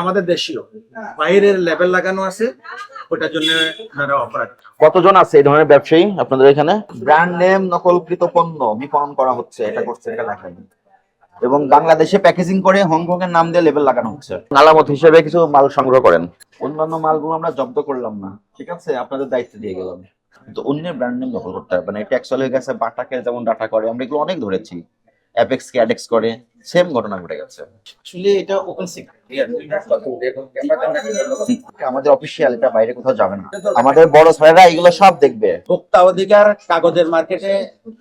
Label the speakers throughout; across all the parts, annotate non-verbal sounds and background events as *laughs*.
Speaker 1: আমাদের দেশীয়। বাইরের লেভেল লাগানো আছে ওটার জন্য অফার
Speaker 2: কতজন আছে এই ধরনের ব্যবসায়ী আপনাদের এখানে? ব্র্যান্ড নেম নকলকৃত পণ্য বিপণন করা হচ্ছে এটা করছে এটা লেখাই। এবং বাংলাদেশে প্যাকেজিং করে হংকং এর নাম দিয়ে লেবেল লাগানো হচ্ছে। আলামত হিসেবে কিছু মাল সংগ্রহ করেন। অন্যান্য মালগুলো আমরা জব্দ করলাম না ঠিক আছে? আপনাদের দায়িত্ব দিয়ে গেলাম। তো অন্যের ব্র্যান্ড নেম দখল করতে হবে না ট্যাক্স হয়ে গেছে বাটাকে যেমন ডাটা করে আমরা এগুলো অনেক ধরেছি। অ্যাপেক্স কে অ্যাডেক্স করে সেম ঘটনা ঘটে গেছে।
Speaker 1: আসলে এটা ওপেন *laughs*
Speaker 2: আমাদের অফিসিয়াল এটা বাইরে কোথাও যাবে না। আমাদের বড় স্যারেরা এগুলো সব দেখবে।
Speaker 1: ভোক্তা অধিকার কাগজের মার্কেটে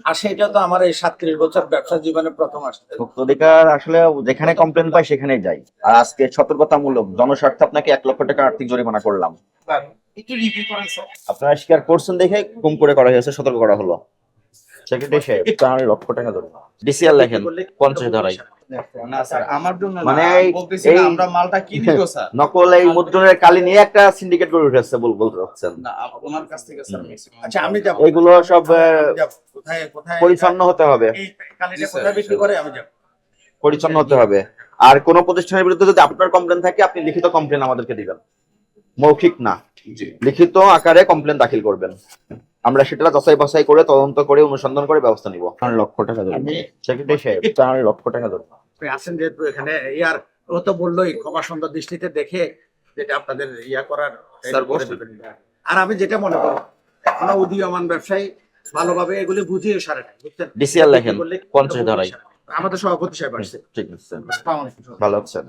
Speaker 1: আসে এটা তো আমার এই সাতত্রিশ বছর ব্যবসা জীবনে প্রথম আসছে।
Speaker 2: ভোক্তা অধিকার আসলে যেখানে কমপ্লেন পাই সেখানে যাই আর আজকে সতর্কতামূলক জনস্বার্থে আপনাকে এক লক্ষ টাকা আর্থিক জরিমানা করলাম। আপনারা স্বীকার করছেন দেখে কম করে করা হয়েছে সতর্ক করা হলো। সেক্রেটারি সাহেব চার লক্ষ টাকা ধরে ডিসিআর লেখেন পঞ্চাশ ধরাই
Speaker 3: না স্যার আমার জন্য
Speaker 2: মানে
Speaker 3: মানে
Speaker 2: এই-
Speaker 3: বলতেছি না,
Speaker 2: এই-
Speaker 3: আমরা মালটা কিনি তো *laughs* স্যার।
Speaker 2: নকল এই মুদ্রণের কালি নিয়ে একটা সিন্ডিকেট গড়ে উঠেছে বল বলতে চাচ্ছেন।
Speaker 3: না ওনার কাছ থেকে স্যার maximum-
Speaker 1: আচ্ছা আমি যাব।
Speaker 2: এগুলো সব আহ,
Speaker 1: আমি যাব। কোথায় কোথায়
Speaker 2: পরিচ্ছন্ন হতে হবে।
Speaker 1: এই কালিটা কোথায় বিক্রি করে আমি যাব।
Speaker 2: পরিচ্ছন্ন হতে হবে। আর কোন প্রতিষ্ঠানের বিরুদ্ধে যদি আপনার কমপ্লেন থাকে আপনি লিখিত কমপ্লেন আমাদেরকে দিবেন। মৌখিক না। লিখিত আকারে কমপ্লেন দাখিল করবেন। আমরা সেটা যাচাই বাছাই করে তদন্ত করে অনুসন্ধান করে ব্যবস্থা নিব। চার লক্ষ টাকা ধরে
Speaker 1: আমি-
Speaker 2: সেক্রেটারি সাহেব চার লক্ষ টাকা ধরে
Speaker 1: আপনি আছেন যেহেতু এখানে ইয়ার ও তো বললোই ক্ষমা সুন্দর দৃষ্টিতে দেখে যেটা আপনাদের ইয়া করার। আর আমি যেটা মনে করি এখনও উদীয়মান ব্যবসায়ী ভালোভাবে এগুলি বুঝিয়ে সারে নাই বুঝছেন?
Speaker 2: ডিসিআর লেখেন পঞ্চাশ ধরাই?
Speaker 1: আমাদের সভাপতি সাহেব আসছে।
Speaker 2: ঠিক আছে ভালো আছেন।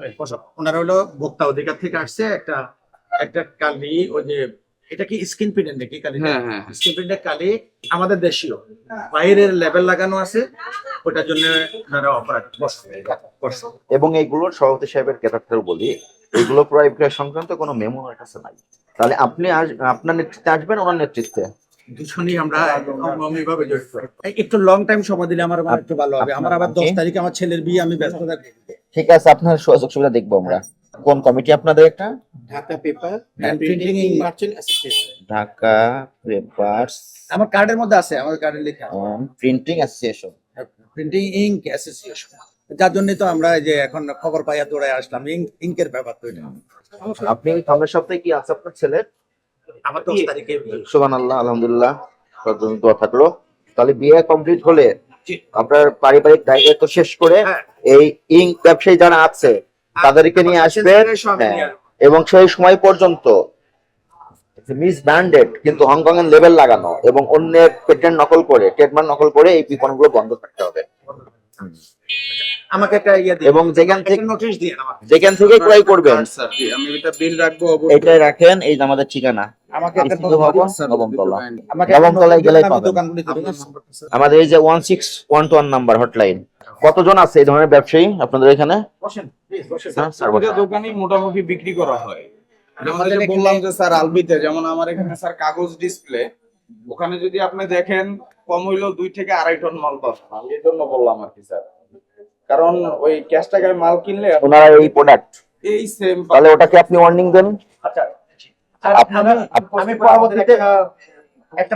Speaker 1: ওনারা হলো ভোক্তা অধিকার থেকে আসছে একটা একটা কালি ওই যে এটা কি স্ক্রিন প্রিন্টের নাকি কালি?
Speaker 3: হ্যাঁ হ্যাঁ
Speaker 1: স্ক্রিন প্রিন্টের কালি আমাদের দেশীয়। বাইরের লেভেল লাগানো আছে ওটার জন্য অফার বসো
Speaker 2: এবং এইগুলোর সভাপতি সাহেবের ক্যারেক্টার বলি এগুলো ক্রয় বিক্রয় সংক্রান্ত কোনো মেমো আমার কাছে নাই। তাহলে আপনি আপনার নেতৃত্বে আসবেন ওনার নেতৃত্বে?
Speaker 1: দুজনই আমরা ভাবে জড়িত। একটু লং টাইম সময় দিলে আমার একটু ভালো হবে। আমার আবার দশ তারিখে আমার ছেলের বিয়ে আমি ব্যস্ত থাকব।
Speaker 2: ঠিক আছে আপনার সুযোগ সুবিধা দেখব আমরা। কোন কমিটি আপনাদের একটা?
Speaker 1: Dhaka paper printing merchant association
Speaker 2: Dhaka papers.
Speaker 1: আমার কার্ডের মধ্যে আছে আমার কার্ডে লেখা
Speaker 2: printing association
Speaker 1: printing ink association যার জন্য তো আমরা এই যে এখন খবর পাইয়া দৌড়ায় আসলাম ইঙ্ক ইঙ্কের ব্যাপার তো এটা।
Speaker 2: আপনি সামনের সপ্তাহে কি আছে আপনার ছেলের?
Speaker 1: আমার দশ তারিখে।
Speaker 2: সুবান আল্লাহ আলহামদুলিল্লাহ। দোয়া থাকল। তাহলে বিয়ে কমপ্লিট হলে আপনার পারিবারিক দায়িত্ব শেষ করে
Speaker 1: হ্যাঁ।
Speaker 2: এই ইঙ্ক ব্যবসায়ী যারা আছে তাদেরকে নিয়ে আসবেন হ্যাঁ। এবং সেই সময় পর্যন্ত মিস ব্র্যান্ডেড কিন্তু হংকং এর লেভেল লাগানো এবং অন্যের পেটেন্ট নকল করে ট্রেডমার্ক নকল করে এই বিপণনগুলো বন্ধ থাকতে হবে।
Speaker 1: আমাকে একটা ইয়ে
Speaker 2: এবং যেখান থেকে
Speaker 1: নোটিশ দিয়ে আমাকে।
Speaker 2: যেখান থেকে ক্রয় করবেন।
Speaker 3: স্যার আমি এটা বিল রাখব অবশ্যই।
Speaker 2: এটাই রাখেন এই যে আমাদের ঠিকানা।
Speaker 1: আমাকে একটা
Speaker 2: ভবন নবমতলা
Speaker 1: আমাকে
Speaker 2: নবমতলায় গেলেই পাবেন। আমাদের এই যে one six one two one number hotline কতজন আছে এই ধরনের ব্যবসায়ী আপনাদের এখানে। হ্যাঁ।
Speaker 3: দোকানেই মোটামুটি বিক্রি করা হয়। যেমন
Speaker 1: আমাদের
Speaker 3: এই যে
Speaker 1: এখানে-
Speaker 3: বললাম যে স্যার আলবিতে যেমন আমার এখানে স্যার কাগজ ডিসপ্লে ওখানে যদি আপনি দেখেন কম হইলেও দুই থেকে আড়াই টন মাল পাবেন। আমি এই জন্য বললাম আর কি স্যার। কারণ ওই ক্যাশ টাকায় মাল কিনলে
Speaker 2: ওনারা এই প্রোডাক্ট
Speaker 3: এই সেম
Speaker 2: তাহলে ওটাকে আপনি ওয়ার্নিং দেন।
Speaker 1: আচ্ছা আমি- পরবর্তীতে একটা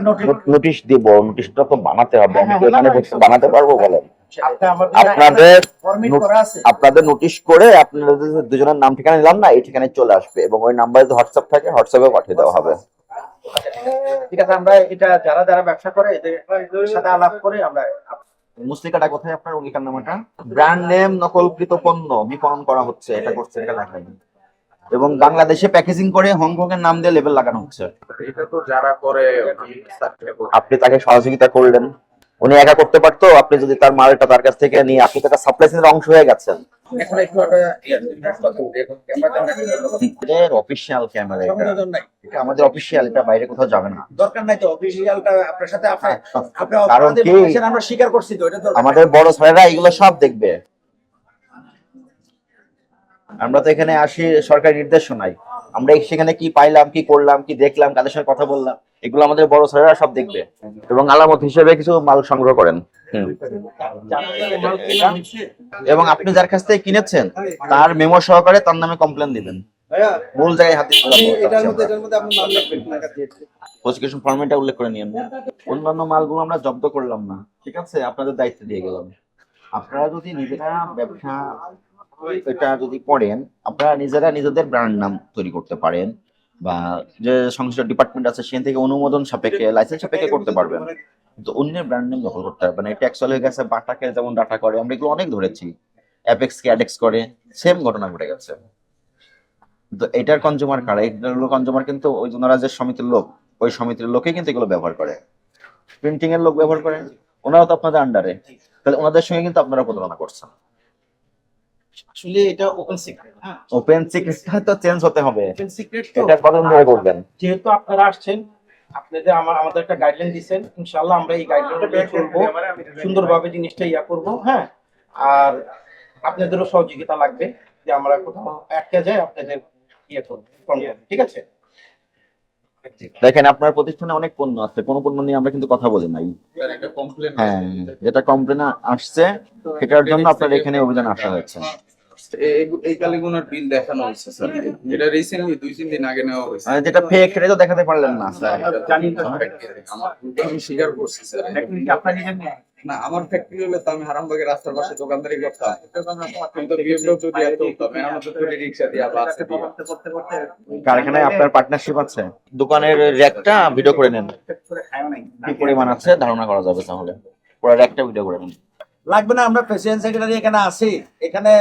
Speaker 1: নোটিশ
Speaker 2: দিব নোটিশটা তো বানাতে হবে। আমি
Speaker 1: হ্যাঁ,
Speaker 2: এখানে
Speaker 1: হ্যাঁ,
Speaker 2: বানাতে পারব বলেন।
Speaker 1: আপনাদের
Speaker 2: আপনাদের
Speaker 1: ফরমেট
Speaker 2: নোট-
Speaker 1: করা আছে?
Speaker 2: আপনাদের নোটিশ করে আপনাদের দুজনের নাম ঠিকানা নিলাম না এই ঠিকানায় চলে আসবে এবং ওই নাম্বারে যদি হোয়াটসঅ্যাপ থাকে হোয়াটসঅ্যাপে পাঠিয়ে দেওয়া হবে।
Speaker 1: ঠিক আছে আমরা এটা যারা যারা ব্যবসা করে এদের সাথে আলাপ করে আমরা
Speaker 2: মুসলিকাটা কোথায় আপনার অঙ্গীকার নামাটা? ব্র্যান্ড নেম নকলকৃত পণ্য বিপণন করা হচ্ছে এটা করছে এটা এবং বাংলাদেশে প্যাকেজিং করে হংকং এর নাম দিয়ে লেবেল লাগানো হচ্ছে।
Speaker 3: এটা তো যারা করে
Speaker 2: আপনি তাকে সহযোগিতা করলেন। উনি একা করতে পারতো আপনি যদি তার মালটা তার কাছ থেকে নিয়ে আপনি তো একটা সাপ্লাই চেনের অংশ হয়ে গেছেন।
Speaker 1: এখন একটু একটা ইয়ে, এখন ক্যামেরা
Speaker 2: অফিসিয়াল ক্যামেরা এটা। এটা আমাদের অফিসিয়াল এটা বাইরে কোথাও যাবে না।
Speaker 1: দরকার নাই তো অফিসিয়ালটা আপনার সাথে আপনি আপনি
Speaker 2: কারণ কি?
Speaker 1: আমরা স্বীকার করছি তো এটা
Speaker 2: আমাদের বড় স্যারেরা এগুলো সব দেখবে। আমরা তো এখানে আসি সরকারি নির্দেশনায়। আমরা সেখানে কি পাইলাম কি করলাম কি দেখলাম কাদের সঙ্গে কথা বললাম এগুলো আমাদের বড় স্যারেরা সব দেখবে। এবং আলামত হিসেবে কিছু মাল সংগ্রহ করেন। এবং আপনি যার কাছ থেকে কিনেছেন তার মেমো সহকারে তার নামে কমপ্লেন দিবেন। মূল জায়গায় হাতে প্রসিকিউশন ফর্মেটটা উল্লেখ করে নিয়েন। অন্যান্য মালগুলো আমরা জব্দ করলাম না। ঠিক আছে? আপনাদের দায়িত্ব দিয়ে গেলাম। আপনারা যদি নিজেরা ব্যবসা এটা যদি করেন আপনারা নিজেরা নিজেদের ব্র্যান্ড নাম তৈরি করতে পারেন বা যে সংশ্লিষ্ট ডিপার্টমেন্ট আছে সেখান থেকে অনুমোদন সাপেক্ষে লাইসেন্স সাপেক্ষে করতে পারবেন। কিন্তু অন্যের ব্র্যান্ড নেম দখল করতে পারবেন এটা অ্যাকচুয়ালি হয়ে গেছে, বাটাকে যেমন ডাটা করে, আমরা এগুলো অনেক ধরেছি। অ্যাপেক্স কে অ্যাডেক্স করে সেম ঘটনা ঘটে গেছে। তো এটার কনজিউমার কারা? এগুলো কনজিউমার কিন্তু ওই ওনারা যে সমিতির লোক, ওই সমিতির লোকে কিন্তু এগুলো ব্যবহার করে। প্রিন্টিং এর লোক ব্যবহার করে। ওনারা তো আপনাদের আন্ডারে তাহলে ওনাদের সঙ্গে কিন্তু আপনারা প্রতারণা করছেন।
Speaker 1: আসলে এটা ওপেন সিক্রেট হ্যাঁ।
Speaker 2: ওপেন সিক্রেটটা তো চেঞ্জ হতে হবে।
Speaker 1: ওপেন সিক্রেট তো
Speaker 2: এটা কতদিন ধরে করবেন?
Speaker 1: যেহেতু আপনারা আসছেন আপনাদের আমার আমাদের একটা গাইডলাইন দিচ্ছেন ইনশাআল্লাহ আমরা এই গাইডলাইনটা মেনে করব। সুন্দরভাবে জিনিসটা ইয়া করব হ্যাঁ। আর আপনাদেরও সহযোগিতা লাগবে যে আমরা কোথাও আটকে যাই আপনাদের ইয়ে করব। ঠিক আছে?
Speaker 2: দেখেন আপনার প্রতিষ্ঠানে অনেক পণ্য আছে কোনো পণ্য নিয়ে আমরা কিন্তু কথা বলি নাই। হ্যাঁ যেটা কমপ্লেন আসছে সেটার জন্য আপনার এখানে অভিযান আসা হয়েছে।
Speaker 3: এই কালীগুনার বিল দেখানো হয়েছে স্যার এটা রিসেন্টলি দুই তিন দিন আগে নেওয়া হয়েছে।
Speaker 2: যেটা ফেক সেটা তো দেখাতে পারলেন না স্যার
Speaker 1: জানি তো
Speaker 3: আমি স্বীকার করছি স্যার
Speaker 1: আপনার
Speaker 3: না আমার ফ্যাক্টরি হলে তো আমি হারামবাগের রাস্তার পাশে দোকানদারি করতাম। কিন্তু দিয়ে রিক্সা দিয়ে বাসে দিয়ে।
Speaker 2: কারখানায় আপনার পার্টনারশিপ আছে? দোকানের র্যাকটা ভিডিও করে নেন। কি পরিমাণ আছে? ধারণা করা যাবে তাহলে। পুরো র্যাকটা ভিডিও করে নেন।
Speaker 4: লাগবে না আমরা প্রেসিডেন্ট সেক্রেটারি এখানে আছি। এখানে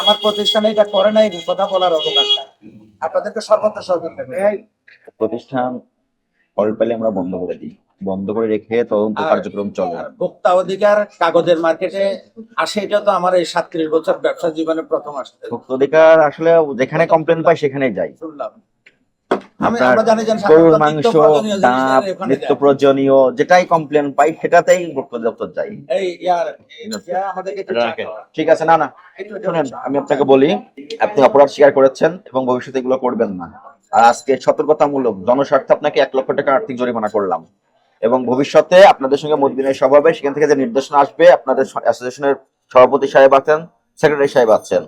Speaker 4: আমার প্রতিষ্ঠানে এটা করে নাই কথা বলার অবকাশ নাই। আপনাদেরকে সর্বত্র সহযোগিতা
Speaker 2: প্রতিষ্ঠান ফল পেলে আমরা বন্ধ করে দিই। বন্ধ করে রেখে তদন্ত কার্যক্রম চলে।
Speaker 4: ভোক্তা অধিকার কাগজের মার্কেটে আসে এটা তো আমার এই সাতত্রিশ বছর ব্যবসা জীবনে প্রথম আসছে।
Speaker 2: ভোক্তা অধিকার আসলে যেখানে কমপ্লেন পাই যাই
Speaker 4: শুনলাম।
Speaker 2: গরুর মাংস
Speaker 4: নিত্য প্রয়োজনীয়
Speaker 2: ডাব নিত্য প্রয়োজনীয় যেটাই কমপ্লেন পাই সেটাতেই দপ্তর যাই। ঠিক আছে। না না। শুনেন আমি আপনাকে বলি আপনি অপরাধ স্বীকার করেছেন এবং ভবিষ্যতে এগুলো করবেন না। আর আজকে সতর্কতামূলক জনস্বার্থে আপনাকে এক লক্ষ টাকা আর্থিক জরিমানা করলাম। এবং ভবিষ্যতে আপনাদের সঙ্গে বিনিময় সভা হবে সেখান থেকে যে নির্দেশনা আসবে আপনাদের অ্যাসোসিয়েশনের সভাপতি সাহেব আছেন সেক্রেটারি সাহেব আছেন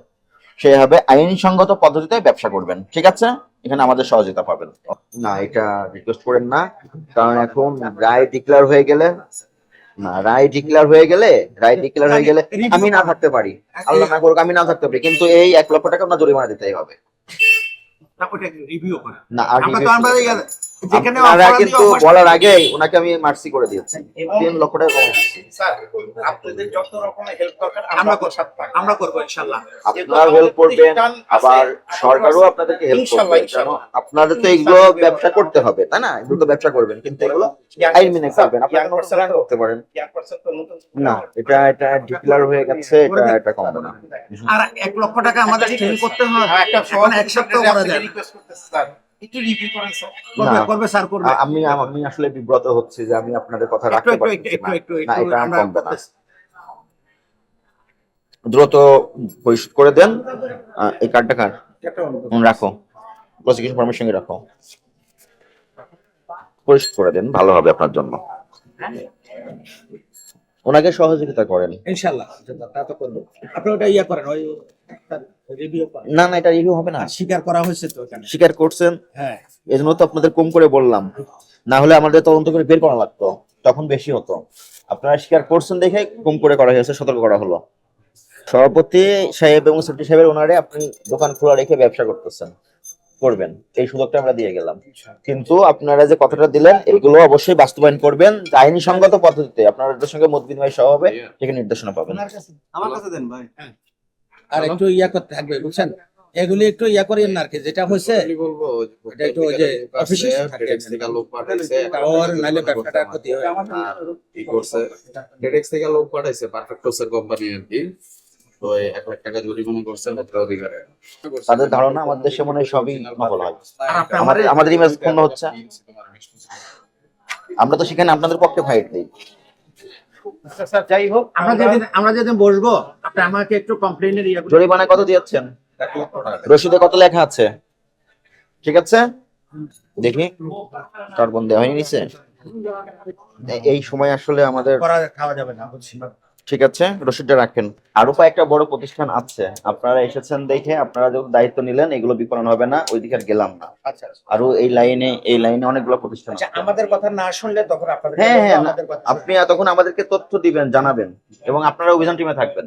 Speaker 2: সেইভাবে আইনসঙ্গত পদ্ধতিতে ব্যবসা করবেন। ঠিক আছে? এখানে আমাদের সহযোগিতা পাবেন। না এটা রিকোয়েস্ট করেন না কারণ এখন রায় ডিক্লেয়ার হয়ে গেলে না রায় ডিক্লেয়ার হয়ে গেলে রায় ডিক্লেয়ার হয়ে গেলে আমি না থাকতে পারি। আল্লাহ না করুক আমি না থাকতে পারি কিন্তু এই এক লক্ষ টাকা আপনার জরিমানা দিতেই হবে।
Speaker 1: ওটা রিভিউ করে।
Speaker 4: না আমরা তো আমরা
Speaker 2: আপনারা কিন্তু বলার আগে ওনাকে আমি মার্সি করে দিয়েছি। তিন লক্ষ টাকা কম।
Speaker 1: স্যার আপনাদের যত রকমের হেল্প দরকার আমরা আমরা করব। ইনশাআল্লাহ।
Speaker 2: আপনারা হেল্প করবেন আবার সরকারও আপনাদেরকে হেল্প করবে আপনাদের তো এগুলো ব্যবসা করতে হবে তাই না? এগুলো তো ব্যবসা করবেন কিন্তু এগুলো আইন মেনে করবেন। আপনারা করতে পারেন। না এটা এটা ডিক্লেয়ার হয়ে গেছে এটা এটা কমবে না
Speaker 4: আর এক লক্ষ টাকা আমাদের ট্রেন করতে হ্যাঁ,
Speaker 1: একটা
Speaker 4: এক সপ্তাহ করা যায়
Speaker 1: রিকোয়েস্ট করতেছি স্যার। একটু রিভিউ করেন স্যার
Speaker 4: করবে করবে স্যার করবে?
Speaker 2: আমি আমি আসলে বিব্রত হচ্ছি যে আমি আপনাদের কথা রাখতে পারছি
Speaker 4: একটু একটু
Speaker 2: না না, এটা
Speaker 4: আমরা
Speaker 2: না। দ্রুত পরিশোধ করে দেন। আহ, এই কার্ডটা কার? রাখো। প্রসিকিউশন ফার্মের সঙ্গে রাখো। পরিশোধ করে দেন ভালো হবে আপনার জন্য। ওনাকে সহযোগিতা করেন।
Speaker 4: ইনশাআল্লাহ তা তো করব। আপনি ওটা ইয়া করেন ওই রিভিউ
Speaker 2: না না এটা রিভিউ হবে না।
Speaker 4: স্বীকার করা হয়েছে তো এখানে।
Speaker 2: স্বীকার করছেন?
Speaker 4: হ্যাঁ।
Speaker 2: এই জন্য তো আপনাদের কম করে বললাম। না হলে আমাদের তদন্ত করে বের করা লাগতো। তখন বেশি হতো। আপনারা স্বীকার করছেন দেখে কম করে করা হয়েছে সতর্ক করা হলো। সভাপতি সাহেব এবং সেক্রেটারি সাহেবের ওনারে আপনি দোকান খোলা রেখে ব্যবসা করতেছেন। করবেন। এই সুযোগটা আমরা দিয়ে গেলাম। কিন্তু আপনারা যে কথাটা দিলেন এগুলো অবশ্যই বাস্তবায়ন করবেন। আইনি সঙ্গত পদ্ধতিতে আপনাদের সঙ্গে মত বিনিময় সহ হবে থেকে নির্দেশনা পাবেন।
Speaker 1: আমার কাছে দেন ভাই।
Speaker 4: আর একটু ইয়া করতে থাকবে বুঝছেন? এগুলি একটু ইয়া করেন না আর কি যেটা হয়েছে এটা একটু ওই যে অফিসে
Speaker 3: FedEx থেকে লোক পাঠাইছে
Speaker 4: ওর নাইলে ব্যবসাটা ক্ষতি হয়।
Speaker 3: আর কি করছে। থেকে লোক পাঠাইছে পারফেক্টসের কোম্পানি আর কি। তো এক লাখ টাকা জরিমানা করছে অধিকারে
Speaker 2: তাদের ধারণা আমাদের দেশে মনে হয় সবই নকল হয়। আমাদের আমাদের ইমেজ পূর্ণ হচ্ছে। আমরা তো সেখানে আপনাদের পক্ষে ফাইট দিই
Speaker 1: যাই হোক
Speaker 4: আমরা যেদিন আমরা যেদিন বসবো আপনি আমাকে একটু কমপ্লেনের ইয়া
Speaker 2: জরিমানা কত দিয়েছেন?
Speaker 3: এক লক্ষ
Speaker 2: রসিদে কত লেখা আছে? ঠিক আছে? দেখি। কার্বন দেওয়া হয়নি নিচে? এই সময় আসলে আমাদের
Speaker 4: খাওয়া যাবে না বুঝছি।
Speaker 2: ঠিক আছে রসিদটা রাখেন। আরও কয়েকটা বড় প্রতিষ্ঠান আছে। আপনারা এসেছেন দেখে আপনারা যখন দায়িত্ব নিলেন এগুলো বিপণন হবে না ওই দিকে আর গেলাম না।
Speaker 4: আচ্ছা
Speaker 2: আরও এই লাইনে এই লাইনে অনেকগুলো প্রতিষ্ঠান
Speaker 4: আচ্ছা আমাদের কথা না শুনলে তখন আপনাদের
Speaker 2: হ্যাঁ, হ্যাঁ, আপনি তখন আমাদেরকে তথ্য দিবেন জানাবেন। এবং আপনারা অভিযান টিমে থাকবেন।